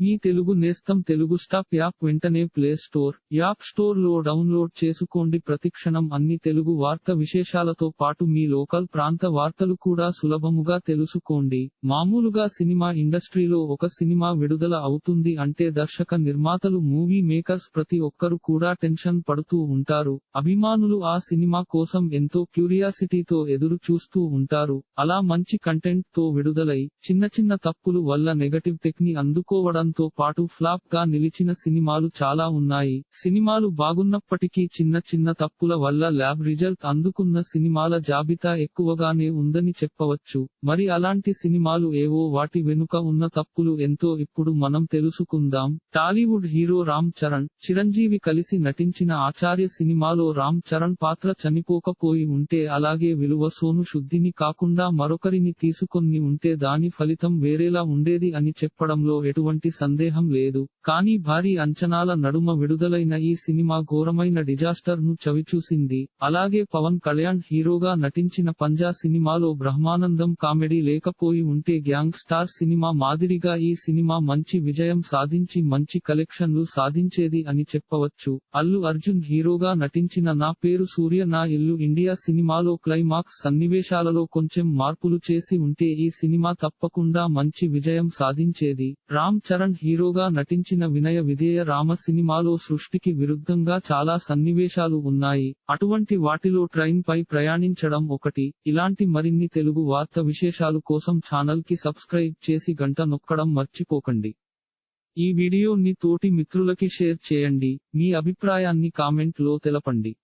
మీ తెలుగు నేస్తం Telugu stop app వెంటనే play store app స్టోర్లో డౌన్లోడ్ చేసుకోండి. ప్రతిక్షణం అన్ని తెలుగు వార్త విశేషాలతో పాటు మీ లోకల్ ప్రాంత వార్తలు కూడా సులభముగా తెలుసుకోండి. మామూలుగా సినిమా ఇండస్ట్రీలో ఒక సినిమా విడుదల అవుతుంది అంటే దర్శక నిర్మాతలు మూవీ మేకర్స్ ప్రతి ఒక్కరు కూడా టెన్షన్ పడుతూ ఉంటారు. అభిమానులు ఆ సినిమా కోసం ఎంతో క్యూరియాసిటీతో ఎదురు చూస్తూ ఉంటారు. అలా మంచి కంటెంట్తో విడుదలై చిన్న చిన్న తప్పులు వల్ల నెగటివ్ టెక్ని అందుకోవడంతో పాటు ఫ్లాప్గా నిలిచిన సినిమాలు చాలా ఉన్నాయి. సినిమాలు బాగున్నప్పటికీ చిన్న చిన్న తప్పుల వల్ల ల్యాబ్ రిజల్ట్ అందుకున్న సినిమాల జాబితా ఎక్కువగానే ఉందని చెప్పవచ్చు. మరి అలాంటి సినిమాలు ఏవో వాటి వెనుక ఉన్న తప్పులు ఎంతో ఇప్పుడు మనం తెలుసుకుందాం. టాలీవుడ్ హీరో రామ్ చరణ్ చిరంజీవి కలిసి నటించిన ఆచార్య సినిమాలో రామ్ చరణ్ పాత్ర చనిపోకపోయి ఉంటే అలాగే విలువ సోను శుద్ధిని కాకుండా మరొకరిని తీసుకొని ఉంటే దాని ఫలితం వేరేలా ఉండేది అని చెప్పడంలో ఎటువంటి సందేహం లేదు. కానీ భారీ అంచనాల నడుమ విడుదలైన ఈ సినిమా ఘోరమైన డిజాస్టర్ను చవిచూసింది. అలాగే పవన్ కళ్యాణ్ హీరోగా నటించిన పంజా సినిమాలో బ్రహ్మానందం కామెడీ లేకపోయి ఉంటే గ్యాంగ్ స్టార్ సినిమా మాదిరిగా ఈ సినిమా మంచి విజయం సాధించి మంచి కలెక్షన్లు సాధించేది అని చెప్పవచ్చు. అల్లు అర్జున్ హీరోగా నటించిన నా పేరు సూర్య నా ఇల్లు ఇండియా సినిమాలో క్లైమాక్స్ సన్నివేశాలలో కొంచెం మార్పులు చేసి ఉంటే ఈ సినిమా తప్పకుండా మంచి విజయం సాధించేది. రామ్ చరణ్ హీరోగా నటించిన వినయ విధేయ రామ సినిమాలో సృష్టికి విరుద్ధంగా చాలా సన్నివేశాలు ఉన్నాయి. అటువంటి వాటిలో ట్రైన్ పై ప్రయాణించడం ఒకటి. ఇలాంటి మరిన్ని తెలుగు వార్త విశేషాలు కోసం ఛానల్కి సబ్స్క్రైబ్ చేసి గంట నొక్కడం మర్చిపోకండి. ఈ వీడియోని తోటి మిత్రులకి షేర్ చేయండి. మీ అభిప్రాయాన్ని కామెంట్లో తెలపండి.